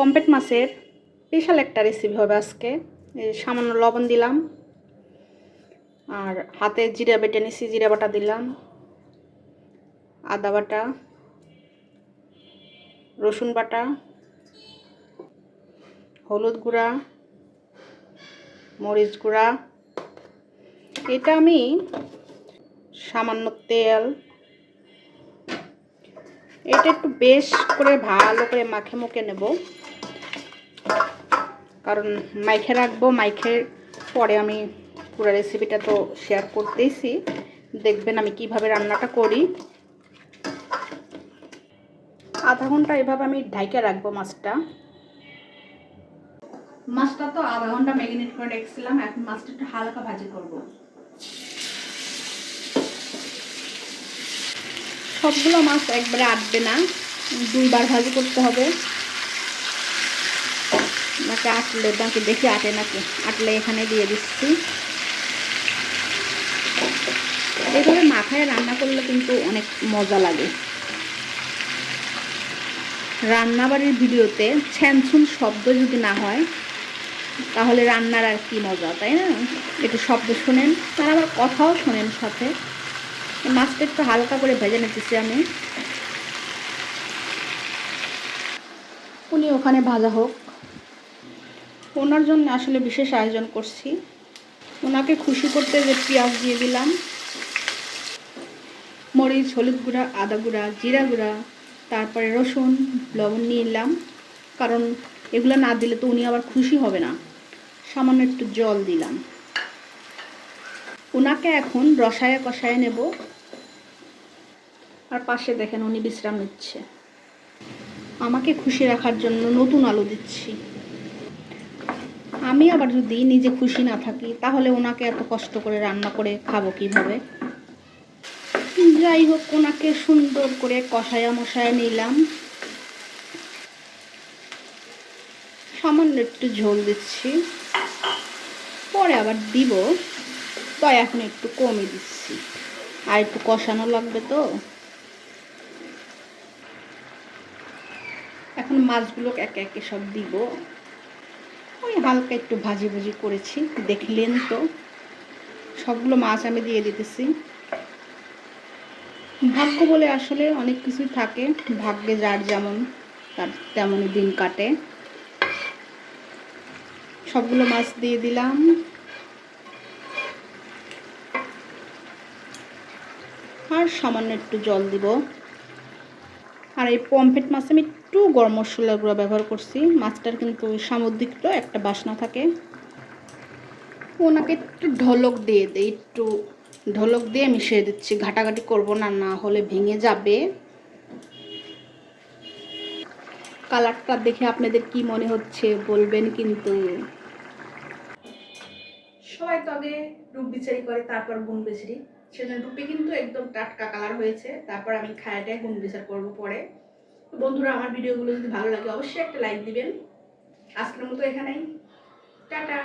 পম্পেট মাছের স্পেশাল একটা রেসিপি হবে আজকে। সামান্য লবণ দিলাম, আর হাতে জিরা বেটে নিছি, জিরা বাটা দিলাম, আদা বাটা, রসুন বাটা, হলুদ গুঁড়া, মরিচ গুঁড়া। এটা আমি সামান্য তেল, এটা একটু বেশ করে ভালো করে মাখে মুখে নেব। কারণ মাইখে রাখব মাইখে পরে আমি পুরো রেসিপিটা তো শেয়ার করতেইছি দেখবেন আমি কীভাবে রান্নাটা করি। আধা ঘণ্টা এভাবে আমি ঢাইকে রাখব মাছটা। মাছটা তো আধা ঘণ্টা ম্যারিনেট করে রেখেছিলাম, এখন মাছটা একটু হালকা ভাজি করব। সবগুলো মাছ একবারে আটবে না, দুইবার ভাজি করতে হবে। নাকি আটলে নাকি দেখি আটে নাকি? আটলে এখানে দিয়ে দিচ্ছি। এইভাবে মাথায় রান্না করলে কিন্তু অনেক মজা লাগে। রান্নাবাড়ির ভিডিওতে ছ্যানছুন শব্দ যদি না হয়, তাহলে রান্নার আর কি মজা, তাই না? একটু শব্দ শোনেন, আর আবার কথাও শোনেন সাথে। মাছটা একটু হালকা করে ভেজে নিতেছি আমি। উনি ওখানে ভাজা হোক ওনার জন্য আসলে বিশেষ আয়োজন করছি। ওনাকে খুশি করতে যে পেঁয়াজ দিয়ে দিলাম। মরিচ, হলুদ গুঁড়া, আদা গুঁড়া, জিরা গুঁড়া, তারপরে রসুন, লবণ নিয়ে নিলাম। কারণ এগুলো না দিলে তো উনি আবার খুশি হবে না। সামান্য একটু জল দিলাম। ওনাকে এখন রসায়ে কষায় নেব। আর পাশে দেখেন উনি বিশ্রাম নিচ্ছে। আমাকে খুশি রাখার জন্য নতুন আলু দিচ্ছি। আমি আবার যদি নিজে খুশি না থাকি, তাহলে ওনাকে এত কষ্ট করে রান্না করে খাব কীভাবে? যাই হোক, ওনাকে সুন্দর করে কষায়া মশায়া নিলাম। সামান্য একটু ঝোল দিচ্ছি। পরে আবার দিব। তো এখন একটু কমই দিচ্ছি। আর একটু কষানো লাগবে তো। এখন মাছগুলোকে একে একে সব দিব। ওই হালকা একটু ভাজি ভাজি করেছি, দেখলেন তো। সবগুলো মাছ আমি দিয়ে দিতেছি। ভাগ্য বলে আসলে অনেক কিছুই থাকে, ভাগ্যে যার যেমন, তার তেমনই দিন কাটে। সবগুলো মাছ দিয়ে দিলাম। আর সামান্য একটু জল দিব। আর এই পমফ্রেট মাছ আমি একটু গরম মশলা গুঁড়ো ব্যবহার করছি। মাছটার কিন্তু সামুদ্রিক তো একটা বাসনা থাকে। ওনাকে একটু ঢলক দিয়ে দেই, একটু ঢোলক দিয়ে মিশিয়ে দিচ্ছি। ঘাটাঘাটি করব না না হলে ভেঙে যাবে। কালারটা দেখে আপনাদের কি মনে হচ্ছে বলবেন কিন্তু। সবাই তো আগে রূপ বিচারি করে, তারপর গুণ বিচারি সেজন্য টুপি কিন্তু একদম টাটকা কালার হয়েছে। তারপর আমি খায়াটায় গুণ বিচার করব পরে। তো বন্ধুরা, আমার ভিডিওগুলো যদি ভালো লাগে, অবশ্যই একটা লাইক দিবেন। আজকের মতো এখানেই। টাটা!